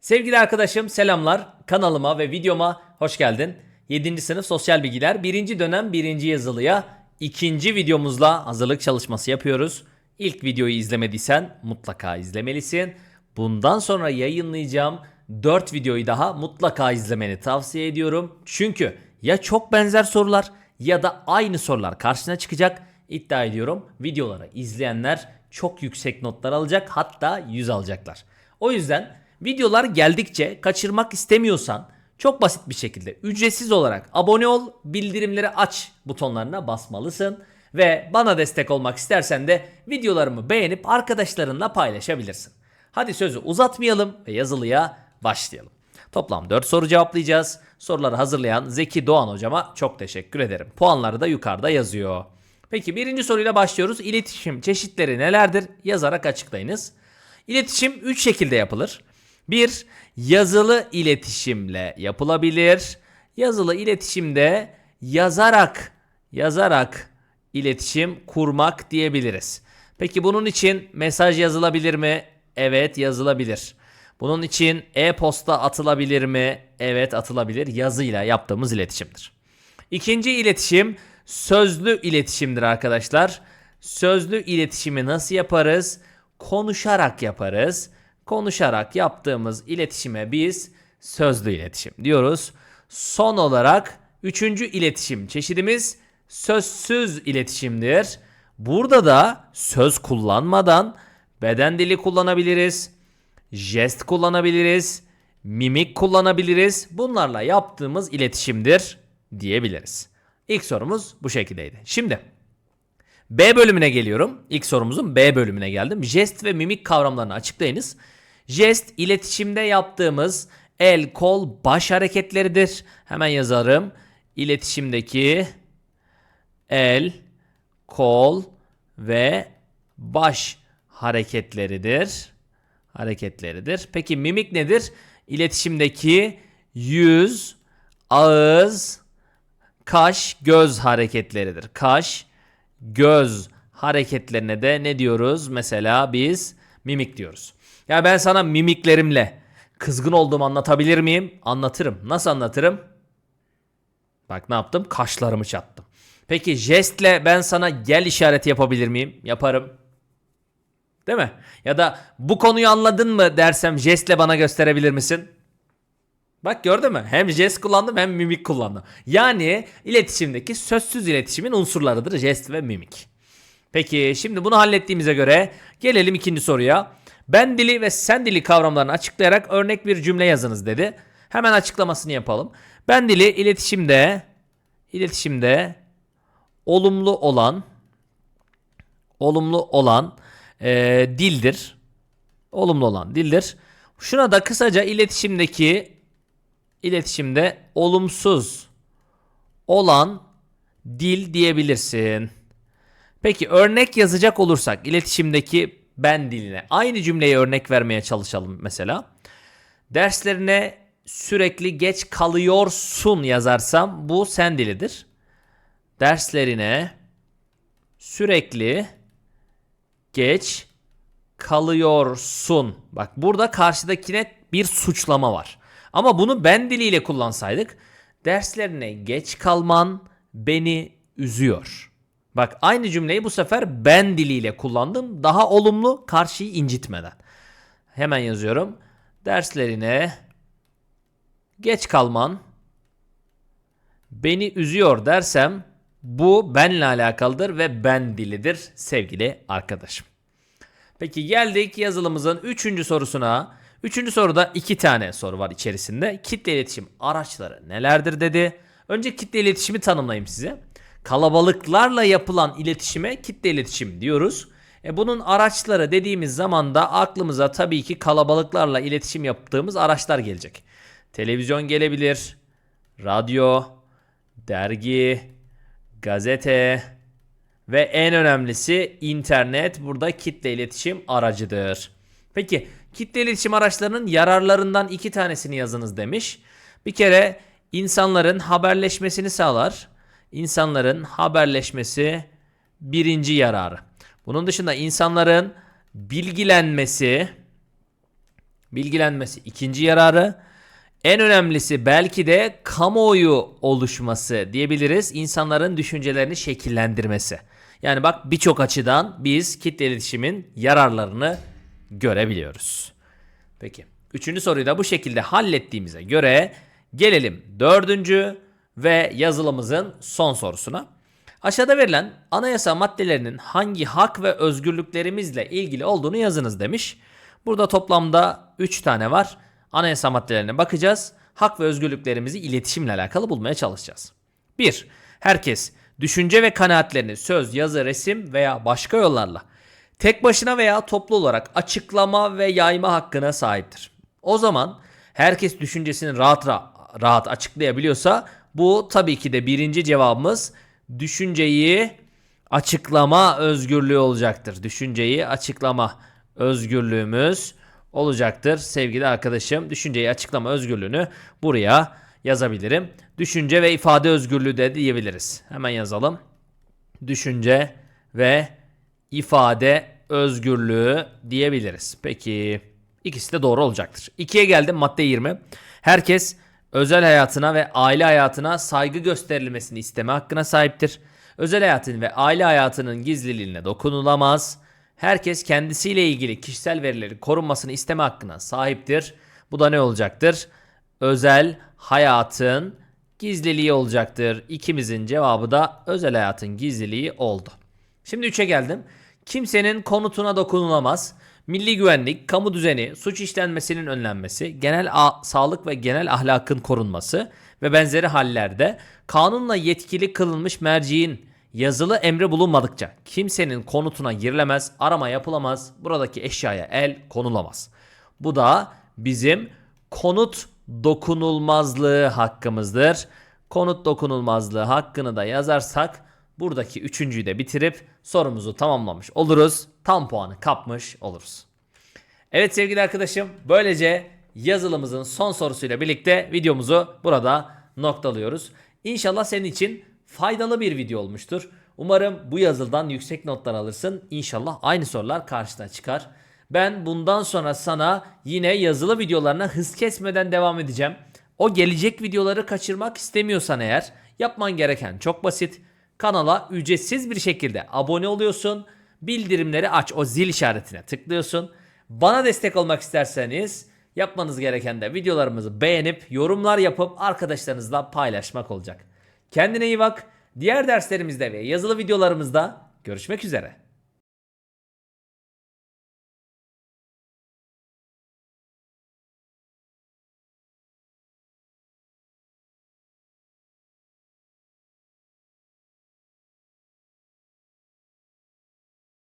Sevgili arkadaşım selamlar. Kanalıma ve videoma hoş geldin. 7. sınıf sosyal bilgiler 1. dönem 1. yazılıya ikinci videomuzla hazırlık çalışması yapıyoruz. İlk videoyu izlemediysen mutlaka izlemelisin. Bundan sonra yayınlayacağım 4 videoyu daha mutlaka izlemeni tavsiye ediyorum. Çünkü ya çok benzer sorular ya da aynı sorular karşına çıkacak. İddia ediyorum videoları izleyenler çok yüksek notlar alacak hatta 100 alacaklar. O yüzden videolar geldikçe kaçırmak istemiyorsan çok basit bir şekilde ücretsiz olarak abone ol, bildirimleri aç butonlarına basmalısın. Ve bana destek olmak istersen de videolarımı beğenip arkadaşlarınla paylaşabilirsin. Hadi sözü uzatmayalım ve yazılıya başlayalım. Toplam 4 soru cevaplayacağız. Soruları hazırlayan Zeki Doğan hocama çok teşekkür ederim. Puanları da yukarıda yazıyor. Peki birinci soruyla başlıyoruz. İletişim çeşitleri nelerdir? Yazarak açıklayınız. İletişim 3 şekilde yapılır. 1. Yazılı iletişimle yapılabilir. Yazılı iletişimde yazarak yazarak iletişim kurmak diyebiliriz. Peki bunun için mesaj yazılabilir mi? Evet yazılabilir. Bunun için e-posta atılabilir mi? Evet atılabilir. Yazıyla yaptığımız iletişimdir. İkinci iletişim sözlü iletişimdir arkadaşlar. Sözlü iletişimi nasıl yaparız? Konuşarak yaparız. Konuşarak yaptığımız iletişime biz sözlü iletişim diyoruz. Son olarak üçüncü iletişim çeşidimiz sözsüz iletişimdir. Burada da söz kullanmadan beden dili kullanabiliriz, jest kullanabiliriz, mimik kullanabiliriz. Bunlarla yaptığımız iletişimdir diyebiliriz. İlk sorumuz bu şekildeydi. Şimdi B bölümüne geliyorum. İlk sorumuzun B bölümüne geldim. Jest ve mimik kavramlarını açıklayınız. Jest iletişimde yaptığımız el, kol, baş hareketleridir. Hemen yazarım. İletişimdeki el, kol ve baş hareketleridir. Hareketleridir. Peki mimik nedir? İletişimdeki yüz, ağız, kaş, göz hareketleridir. Kaş, göz hareketlerine de ne diyoruz? Mesela biz mimik diyoruz. Ya ben sana mimiklerimle kızgın olduğumu anlatabilir miyim? Anlatırım. Nasıl anlatırım? Bak ne yaptım? Kaşlarımı çattım. Peki jestle ben sana gel işareti yapabilir miyim? Yaparım. Değil mi? Ya da bu konuyu anladın mı dersem jestle bana gösterebilir misin? Bak gördün mü? Hem jest kullandım hem mimik kullandım. Yani iletişimdeki sözsüz iletişimin unsurlarıdır jest ve mimik. Peki şimdi bunu hallettiğimize göre gelelim ikinci soruya. Ben dili ve sen dili kavramlarını açıklayarak örnek bir cümle yazınız dedi. Hemen açıklamasını yapalım. Ben dili iletişimde iletişimde olumlu olan olumlu olan eee, dildir. Olumlu olan dildir. Şuna da kısaca iletişimdeki iletişimde olumsuz olan dil diyebilirsin. Peki örnek yazacak olursak iletişimdeki ben diline aynı cümleyi örnek vermeye çalışalım mesela. Derslerine sürekli geç kalıyorsun yazarsam bu sen dilidir. Derslerine sürekli geç kalıyorsun. Bak burada karşıdakine bir suçlama var. Ama bunu ben diliyle kullansaydık derslerine geç kalman beni üzüyor. Bak aynı cümleyi bu sefer ben diliyle kullandım. Daha olumlu karşıyı incitmeden. Hemen yazıyorum. Derslerine geç kalman beni üzüyor dersem bu benle alakalıdır ve ben dilidir sevgili arkadaşım. Peki geldik yazılımımızın 3. sorusuna. 3. soruda 2 tane soru var içerisinde. Kitle iletişim araçları nelerdir dedi. Önce kitle iletişimi tanımlayayım size. Kalabalıklarla yapılan iletişime kitle iletişim diyoruz. E bunun araçları dediğimiz zaman da aklımıza tabii ki kalabalıklarla iletişim yaptığımız araçlar gelecek. Televizyon gelebilir, radyo, dergi, gazete, ve en önemlisi internet burada kitle iletişim aracıdır. Peki kitle iletişim araçlarının yararlarından iki tanesini yazınız demiş. Bir kere insanların haberleşmesini sağlar. İnsanların haberleşmesi birinci yararı. Bunun dışında insanların bilgilenmesi, bilgilenmesi ikinci yararı. En önemlisi belki de kamuoyu oluşması diyebiliriz. İnsanların düşüncelerini şekillendirmesi. Yani bak birçok açıdan biz kitle iletişimin yararlarını görebiliyoruz. Peki. Üçüncü soruyu da bu şekilde hallettiğimize göre gelelim dördüncü ve yazılımızın son sorusuna. Aşağıda verilen anayasa maddelerinin hangi hak ve özgürlüklerimizle ilgili olduğunu yazınız demiş. Burada toplamda 3 tane var. Anayasa maddelerine bakacağız. Hak ve özgürlüklerimizi iletişimle alakalı bulmaya çalışacağız. 1. Herkes düşünce ve kanaatlerini söz, yazı, resim veya başka yollarla tek başına veya toplu olarak açıklama ve yayma hakkına sahiptir. O zaman herkes düşüncesini rahat ra- rahat açıklayabiliyorsa bu tabii ki de birinci cevabımız düşünceyi açıklama özgürlüğü olacaktır. Düşünceyi açıklama özgürlüğümüz olacaktır. Sevgili arkadaşım düşünceyi açıklama özgürlüğünü buraya yazabilirim. Düşünce ve ifade özgürlüğü de diyebiliriz. Hemen yazalım. Düşünce ve ifade özgürlüğü diyebiliriz. Peki ikisi de doğru olacaktır. 2'ye geldim madde 20. Herkes özel hayatına ve aile hayatına saygı gösterilmesini isteme hakkına sahiptir. Özel hayatın ve aile hayatının gizliliğine dokunulamaz. Herkes kendisiyle ilgili kişisel verileri korunmasını isteme hakkına sahiptir. Bu da ne olacaktır? Özel hayatın gizliliği olacaktır. İkimizin cevabı da özel hayatın gizliliği oldu. Şimdi 3'e geldim. Kimsenin konutuna dokunulamaz. Milli güvenlik, kamu düzeni, suç işlenmesinin önlenmesi, genel sağlık ve genel ahlakın korunması ve benzeri hallerde kanunla yetkili kılınmış merciğin yazılı emri bulunmadıkça kimsenin konutuna girilemez, arama yapılamaz, buradaki eşyaya el konulamaz. Bu da bizim konut dokunulmazlığı hakkımızdır. Konut dokunulmazlığı hakkını da yazarsak buradaki üçüncüyü de bitirip sorumuzu tamamlamış oluruz. Tam puanı kapmış oluruz. Evet sevgili arkadaşım böylece yazılımızın son sorusuyla birlikte videomuzu burada noktalıyoruz. İnşallah senin için faydalı bir video olmuştur. Umarım bu yazıldan yüksek notlar alırsın. İnşallah aynı sorular karşına çıkar. Ben bundan sonra sana yine yazılı videolarına hız kesmeden devam edeceğim. O gelecek videoları kaçırmak istemiyorsan eğer yapman gereken çok basit. Kanala ücretsiz bir şekilde abone oluyorsun. Bildirimleri aç o zil işaretine tıklıyorsun. Bana destek olmak isterseniz yapmanız gereken de videolarımızı beğenip yorumlar yapıp arkadaşlarınızla paylaşmak olacak. Kendine iyi bak. Diğer derslerimizde ve yazılı videolarımızda görüşmek üzere.